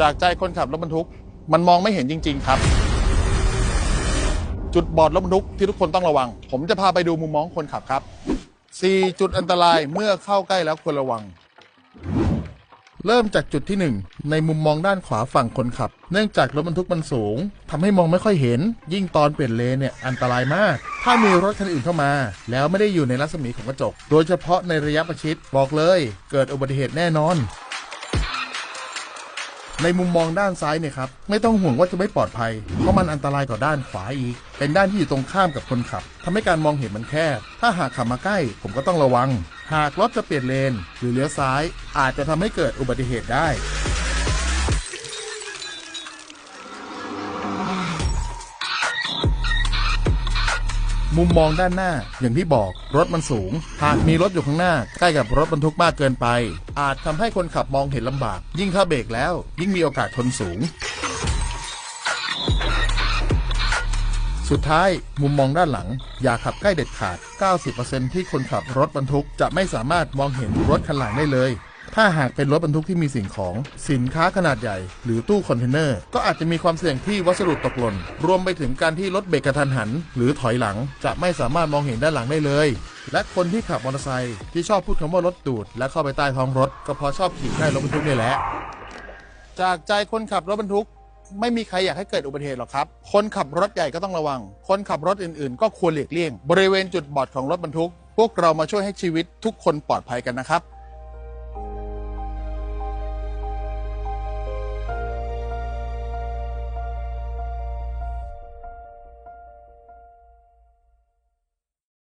จากใจคนขับรถบรรทุก มันมองไม่เห็นจริง ๆ ครับ จุดบอดรถบรรทุกที่ทุกคนต้องระวัง ผมจะพาไปดูมุมมองคนขับครับ 4 จุดอันตรายเมื่อเข้าใกล้แล้วควรระวัง เริ่มจากจุดที่ 1 ในมุมมองด้านขวาฝั่งคนขับ เนื่องจากรถบรรทุกมันสูงทำให้มองไม่ค่อยเห็น ยิ่งตอนเปลี่ยนเลนเนี่ยอันตรายมาก ถ้ามีรถคันอื่นเข้ามา แล้วไม่ได้อยู่ในรัศมีของกระจก โดยเฉพาะในระยะประชิดบอกเลย เกิดอุบัติเหตุแน่นอน ในมุมมองด้านซ้ายเนี่ยครับไม่ต้องห่วงว่าจะไม่ปลอดภัย เพราะมันอันตรายกว่าด้านขวาอีก เป็นด้านที่อยู่ตรงข้ามกับคนขับทำให้การมองเห็นมันแคบถ้าหากขับมาใกล้ ผมก็ต้องระวัง หากรถจะเปลี่ยนเลน หรือเลี้ยวซ้าย อาจจะทำให้เกิดอุบัติเหตุได้ มุมมองด้านหน้า อย่างที่บอกรถมันสูง หากมีรถอยู่ข้างหน้า ใกล้กับรถบรรทุกมากเกินไป อาจทำให้คนขับมองเห็นลำบาก ยิ่งถ้าเบรกแล้ว ยิ่งมีโอกาสชนสูง สุดท้ายมุมมองด้านหลัง อย่าขับใกล้เด็ดขาด 90%ที่คนขับรถบรรทุกจะไม่สามารถมองเห็นรถคันหลังได้เลย ถ้าหากเป็นรถบรรทุกที่มีสิ่งของ สินค้าขนาดใหญ่ หรือตู้คอนเทนเนอร์ก็อาจจะมีความเสี่ยงที่วัสดุตกหล่น รวมไปถึงการที่รถเบรกกระทันหัน หรือถอยหลัง จะไม่สามารถมองเห็นด้านหลังได้เลย และคนที่ขับมอเตอร์ไซค์ที่ชอบพูดคำว่ารถดูด และเข้าไปใต้ท้องรถ ก็เพราะชอบขี่ใกล้รถบรรทุกนี่แหละจากใจคนขับรถบรรทุกไม่มีใครอยากให้เกิดอุบัติเหตุหรอกครับ คนขับรถใหญ่ก็ต้องระวัง คนขับรถอื่นๆ ก็ควรหลีกเลี่ยง บริเวณจุดบอดของรถบรรทุก พวกเรามาช่วยให้ชีวิตทุกคนปลอดภัยกันนะครับ